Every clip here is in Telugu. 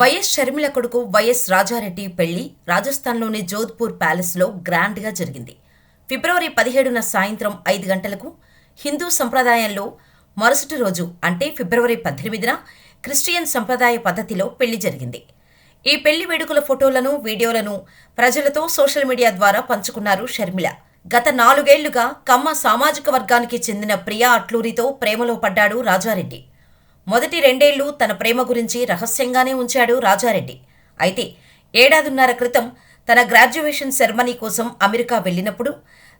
వైఎస్ షర్మిల కొడుకు వైఎస్ రాజారెడ్డి పెళ్ళి రాజస్థాన్లోని జోధ్పూర్ ప్యాలెస్లో గ్రాండ్గా జరిగింది. ఫిబ్రవరి పదిహేడున సాయంత్రం ఐదు గంటలకు హిందూ సంప్రదాయంలో మరుసటి రోజు అంటే ఫిబ్రవరి పద్దెనిమిదిన క్రిస్టియన్ సంప్రదాయ పద్ధతిలో పెళ్ళి జరిగింది. ఈ పెళ్ళి వేడుకల ఫోటోలను వీడియోలను ప్రజలతో సోషల్ మీడియా ద్వారా పంచుకున్నారు షర్మిల. గత నాలుగేళ్ళుగా కమ్మ సామాజిక వర్గానికి చెందిన ప్రియా అట్లూరితో ప్రేమలో పడ్డాడు రాజారెడ్డి. మొదటి రెండేళ్ళు తన ప్రేమ గురించి రహస్యంగానే ఉంచాడు రాజారెడ్డి. అయితే ఏడాదిన్నర క్రితం తన గ్రాడ్యుయేషన్ సెరమనీ కోసం అమెరికా వెళ్ళినప్పుడు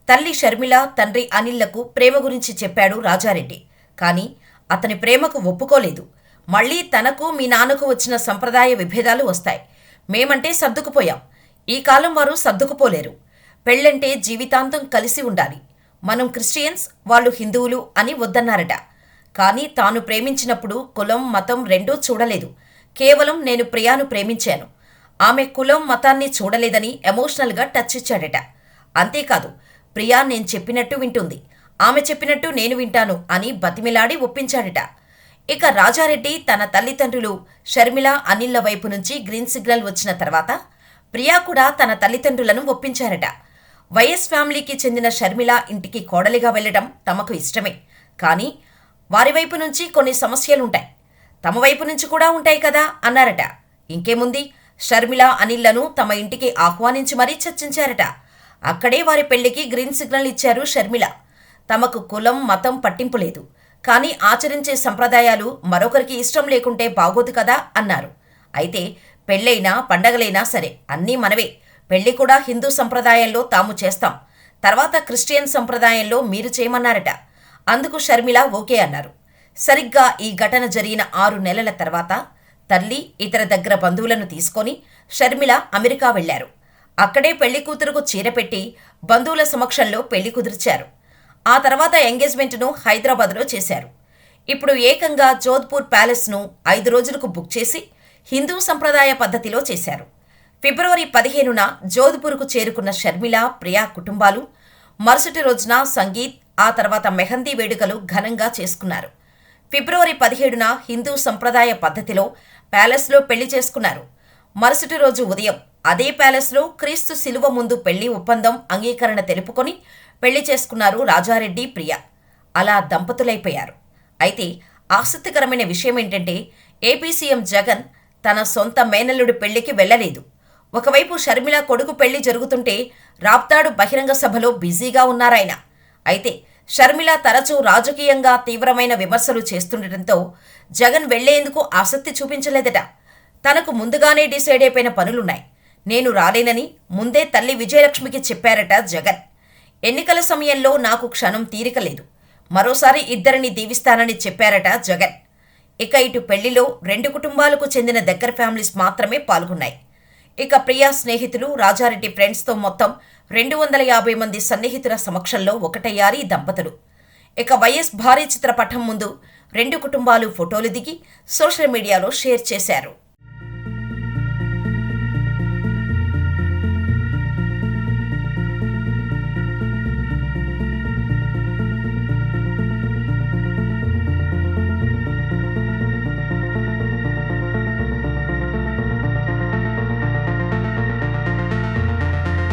తల్లి షర్మిల తండ్రి అనిల్లకు ప్రేమ గురించి చెప్పాడు రాజారెడ్డి. కానీ అతని ప్రేమకు ఒప్పుకోలేదు. మళ్ళీ తనకు మీ నాన్నకు వచ్చిన సంప్రదాయ విభేదాలు వస్తాయి. మేమంటే సర్దుకుపోయాం. ఈ కాలం వారు సర్దుకుపోలేరు. పెళ్ళంటే జీవితాంతం కలిసి ఉండాలి. మనం క్రిస్టియన్స్ వాళ్ళు హిందువులు అని వద్దన్నారట. కానీ తాను ప్రేమించినప్పుడు కులం మతం రెండూ చూడలేదు. కేవలం నేను ప్రియాను ప్రేమించాను. ఆమె కులం మతాన్ని చూడలేదని ఎమోషనల్గా టచ్ ఇచ్చాడట అంతేకాదు ప్రియా నేను చెప్పినట్టు వింటుంది. ఆమె చెప్పినట్టు నేను వింటాను అని బతిమిలాడి ఒప్పించాడట. ఇక రాజారెడ్డి తన తల్లిదండ్రులు షర్మిల అనిల్ల వైపు నుంచి గ్రీన్ సిగ్నల్ వచ్చిన తర్వాత ప్రియా కూడా తన తల్లిదండ్రులను ఒప్పించారట. వైఎస్ ఫ్యామిలీకి చెందిన షర్మిల ఇంటికి కోడలిగా వెళ్ళడం తమకు ఇష్టమే. కానీ వారి వైపు నుంచి కొన్ని సమస్యలుంటాయి. తమ వైపు నుంచి కూడా ఉంటాయి కదా అన్నారట. ఇంకేముంది? షర్మిల అనిల్లను తమ ఇంటికి ఆహ్వానించి మరీ చర్చించారట. అక్కడే వారి పెళ్ళికి గ్రీన్ సిగ్నల్ ఇచ్చారు షర్మిల. తమకు కులం మతం పట్టింపు లేదు. కానీ ఆచరించే సంప్రదాయాలు మరొకరికి ఇష్టం లేకుంటే బాగోదు కదా అన్నారు. అయితే పెళ్ళైనా పండగలైనా సరే అన్నీ మనవే. పెళ్ళి కూడా హిందూ సంప్రదాయంలో తాము చేస్తాం. తర్వాత క్రిస్టియన్ సంప్రదాయంలో మీరు చేయమన్నారట. అందుకు షర్మిల ఓకే అన్నారు. సరిగ్గా ఈ ఘటన జరిగిన ఆరు నెలల తర్వాత తల్లి ఇతర దగ్గర బంధువులను తీసుకొని షర్మిల అమెరికా వెళ్ళారు అక్కడే పెళ్ళి కూతురుకు చీర పెట్టి బంధువుల సమక్షంలో పెళ్ళి కుదిర్చారు. ఆ తర్వాత ఎంగేజ్మెంట్ను హైదరాబాద్లో చేశారు. ఇప్పుడు ఏకంగా జోధ్పూర్ ప్యాలెస్ను ఐదు రోజులకు బుక్ చేసి హిందూ సంప్రదాయ పద్ధతిలో చేశారు. ఫిబ్రవరి పదిహేనున జోధ్పూర్కు చేరుకున్న షర్మిల ప్రియా కుటుంబాలు మరుసటి రోజున సంగీత్ ఆ తర్వాత మెహందీ వేడుకలు ఘనంగా చేసుకున్నారు. ఫిబ్రవరి పదిహేడున హిందూ సంప్రదాయ పద్ధతిలో ప్యాలెస్లో పెళ్ళి చేసుకున్నారు. మరుసటి రోజు ఉదయం అదే ప్యాలెస్లో క్రీస్తు శిలువ ముందు పెళ్ళి ఒప్పందం అంగీకరణ తెలుపుకొని పెళ్ళి చేసుకున్నారు రాజారెడ్డి ప్రియ. అలా దంపతులైపోయారు. అయితే ఆసక్తికరమైన విషయం ఏంటంటే ఏపీ సీఎం జగన్ తన సొంత మేనల్లుడి పెళ్ళికి వెళ్ళలేదు ఒకవైపు షర్మిల కొడుకు పెళ్ళి జరుగుతుంటే రాప్తాడు బహిరంగ సభలో బిజీగా ఉన్నారాయన. అయితే షర్మిల తరచూ రాజకీయంగా తీవ్రమైన విమర్శలు చేస్తుండటంతో జగన్ వెళ్ళేందుకు ఆసక్తి చూపించలేదట. తనకు ముందుగానే డిసైడ్ అయిపోయిన పనులున్నాయి. నేను రాలేనని ముందే తల్లి విజయలక్ష్మికి చెప్పారట జగన్. ఎన్నికల సమయంలో నాకు క్షణం తీరిక లేదు. మరోసారి ఇద్దరిని దీవిస్తానని చెప్పారట జగన్. ఇక ఇటు పెళ్ళిలో రెండు కుటుంబాలకు చెందిన దగ్గర ఫ్యామిలీస్ మాత్రమే పాల్గొన్నాయి. ఇక ప్రియా స్నేహితులు రాజారెడ్డి ఫ్రెండ్స్తో మొత్తం రెండు వందల యాభై మంది సన్నిహితుల సమక్షంలో ఒకటయ్యారు ఈ దంపతులు. ఇక వైఎస్ భారీ చిత్రపటం ముందు రెండు కుటుంబాలు ఫోటోలు దిగి సోషల్ మీడియాలో షేర్ చేశారు.